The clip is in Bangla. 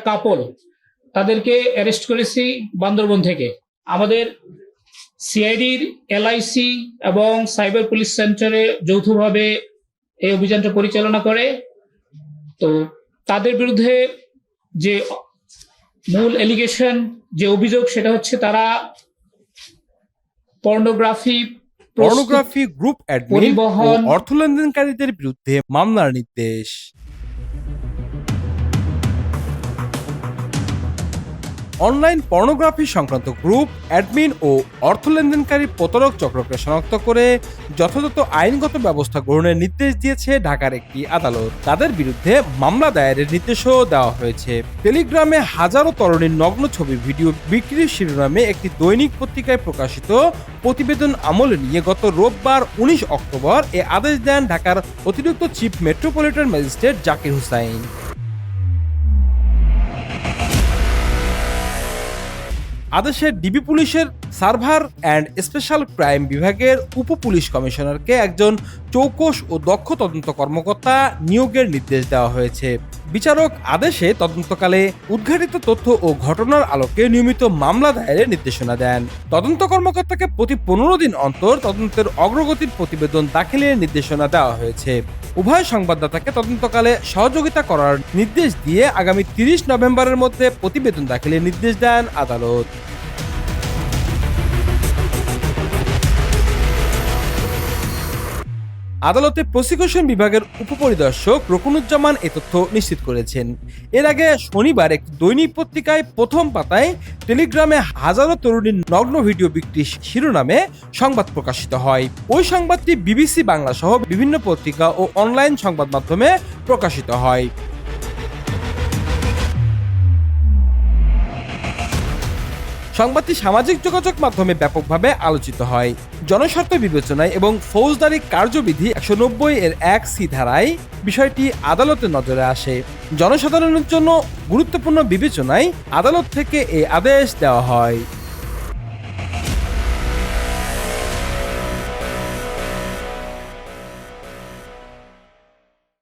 কাপল তাদেরকে অ্যারেস্ট করেছি বান্দরবন থেকে। আমাদের সিআইডির এলআইসি এবং সাইবার পুলিশ সেন্টারে যৌথভাবে এই অভিযানটা পরিচালনা করে। তো তাদের বিরুদ্ধে যে মূল এলিগেশন যে অভিযোগ সেটা হচ্ছে তারা পর্নোগ্রাফি পর্নোগ্রাফি গ্রুপ অ্যাডমিন পরিবহন- অর্থ লেনদেনকারীদের বিরুদ্ধে মামলার নির্দেশ। অনলাইন পর্নোগ্রাফি সংক্রান্ত গ্রুপ, অ্যাডমিন ও অর্থ লেনদেনকারী প্রতারক চক্রকে শনাক্ত করে যথাযথ আইনগত ব্যবস্থা গ্রহণের নির্দেশ দিয়েছে ঢাকার একটি আদালত। তাদের বিরুদ্ধে মামলা দায়েরের নির্দেশও দেওয়া হয়েছে। টেলিগ্রামে হাজারো তরুণীর নগ্ন ছবি, ভিডিও বিক্রির শিরোনামে একটি দৈনিক পত্রিকায় প্রকাশিত প্রতিবেদন আমলে নিয়ে গত রোববার উনিশ অক্টোবর এ আদেশ দেন ঢাকার অতিরিক্ত chief metropolitan magistrate Zakir Hussain. আদেশে ডিবি পুলিশের সার্ভার অ্যান্ড স্পেশাল ক্রাইম বিভাগের উপ পুলিশ কমিশনারকে একজন চৌকস ও দক্ষ তদন্ত কর্মকর্তা নিয়োগের নির্দেশ দেওয়া হয়েছে। বিচারক আদেশে তদন্তকালে উদ্ঘাটিত তথ্য ও ঘটনার আলোকে নিয়মিত মামলা দায়েরের নির্দেশনা দেন। তদন্ত কর্মকর্তাকে প্রতি পনেরো দিন অন্তর তদন্তের অগ্রগতির প্রতিবেদন দাখিলের নির্দেশনা দেওয়া হয়েছে। উভয় সংবাদদাতাকে তদন্তকালে সহযোগিতা করার নির্দেশ দিয়ে আগামী তিরিশ নভেম্বরের মধ্যে প্রতিবেদন দাখিলের নির্দেশ দেন আদালত। আদালতে প্রসিকিউশন বিভাগের উপপরিদর্শক রকুনুজ্জামান এ তথ্য নিশ্চিত করেছেন। এর আগে শনিবার এক দৈনিক পত্রিকায় প্রথম পাতায় টেলিগ্রামে হাজারো তরুণীর নগ্ন ভিডিও বিক্রির শিরোনামে সংবাদ প্রকাশিত হয়। ওই সংবাদটি বিবিসি বাংলা সহ বিভিন্ন পত্রিকা ও অনলাইন সংবাদ মাধ্যমে প্রকাশিত হয়। সংবাদটি সামাজিক যোগাযোগ মাধ্যমে ব্যাপকভাবে আলোচিত হয়। জনস্বার্থ বিবেচনায় এবং ফৌজদারি কার্যবিধি একশো নব্বই এর এক সি ধারায় বিষয়টি আদালতের নজরে আসে। জনসাধারণের জন্য গুরুত্বপূর্ণ বিবেচনায় আদালত থেকে এই আদেশ দেওয়া হয়।